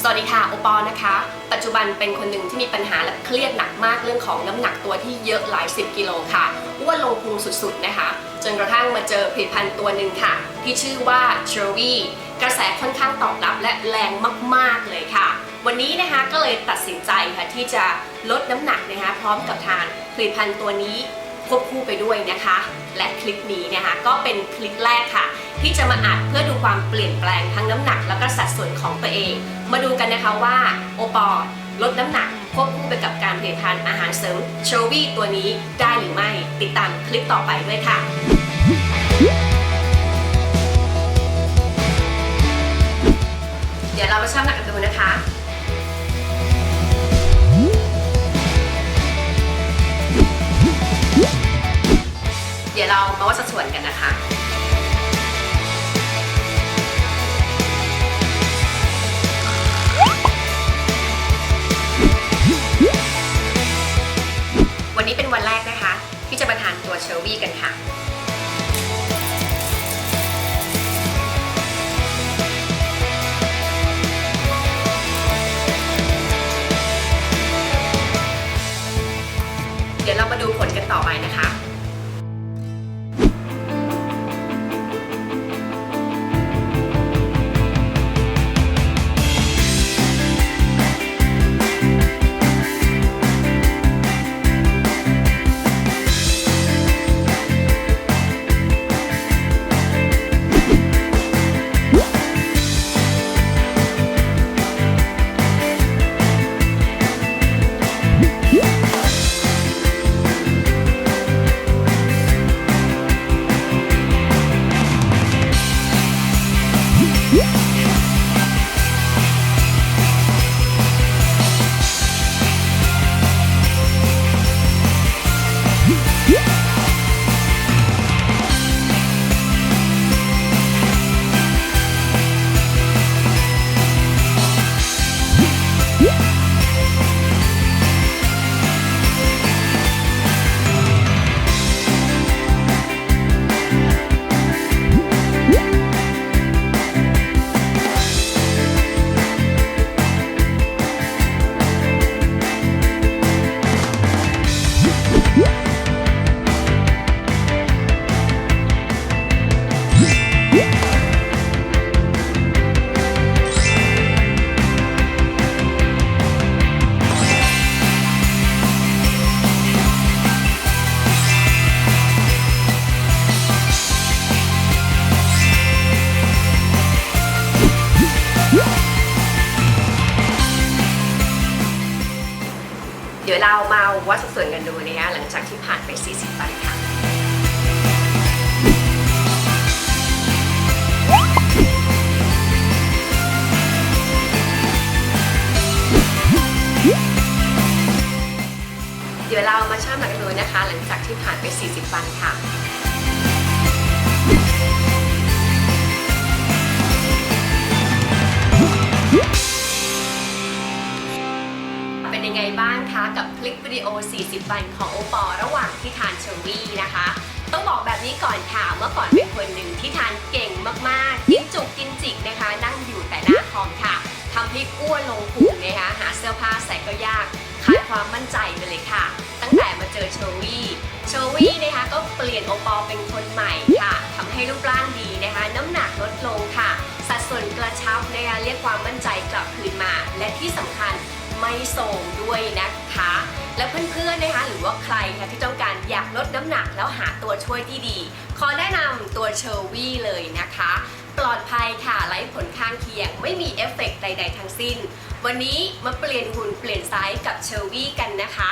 สวัสดีค่ะโอปอล์นะคะ ปัจจุบันเป็นคนหนึ่งที่มีปัญหาและเครียดหนักมากเรื่องของน้ำหนักตัวที่เยอะหลายสิบกิโลค่ะอ้วนลงพุงสุดๆนะคะ จนกระทั่งมาเจอผลิตภัณฑ์ตัวหนึ่งค่ะ ที่ชื่อว่า c h e r v y กระแสค่อนข้างตอบรับและแรงมากๆเลยค่ะ วันนี้นะคะก็เลยตัดสินใจค่ะที่จะลดน้ำหนักนะคะพร้อมกับทานผลิตภัณฑ์ตัวนี้ ควบคู่ไปด้วยนะคะ และคลิปนี้นะคะก็เป็นคลิปแรกค่ะ ที่จะมาอัดเพื่อดูความเปลี่ยนแปลงทั้งน้ำหนัก แล้วก็สัดส่วนของตัวเอง มาดูกันนะคะว่าโอปอล์ลดน้ำหนักควบคู่ไปกับการผลิตภัณฑ์อาหารเสริมโชวี่ตัวนี้ได้หรือไม่ติดตามคลิปต่อไปด้วยค่ะเดี๋ยวเรามาชั่งน้ำหนักกันดูนะคะ เดี๋ยวเรามาวัดสัดส่วนกันนะคะวันนี้เป็นวันแรกนะคะ ที่จะมาทานตัวเชอร์วี่กันค่ะ มาวัดสัดส่วนกันดูนะคะหลังจากที่ผ่านไป 40 วันค่ะเดี๋ยวเรามาชั่งหนักกันดูนะคะ หลังจากที่ผ่านไป 40 วันค่ะ เป็นยังไงบ้างคะกับคลิปวิดีโอ 40 วันของโอปอระหว่างที่ทานเชอร์วี่นะคะ ต้องบอกแบบนี้ก่อนค่ะเมื่อก่อนเป็นคนหนึ่งที่ทานเก่งมากๆ กินจุกกินจิกนะคะ นั่งอยู่แต่หน้าคอมค่ะทำให้อ้วนลงพุงนะคะหาเสื้อผ้าใส่ก็ยากขาดความมั่นใจไปเลยค่ะ ตั้งแต่มาเจอเชอร์วี่เชอร์วี่นะคะก็เปลี่ยนโอปอเป็นคนใหม่ค่ะทำให้รูปร่างดีนะคะ น้ำหนักลดลงค่ะ สัดส่วนกระชับนะคะเรียกความมั่นใจกลับคืนมา และที่สำคัญ ไม่โสมด้วยนะคะ และเพื่อนๆนะคะหรือว่าใครคะที่ต้องการอยากลดน้ำหนักแล้วหาตัวช่วยที่ดี ขอแนะนำตัวเชอร์วี่เลยนะคะ ปลอดภัยค่ะไร้ผลข้างเคียง ไม่มีเอฟเฟกต์ใด ๆ ทั้งสิ้น วันนี้มาเปลี่ยนหุ่นเปลี่ยนไซส์กับเชอร์วี่กันนะคะ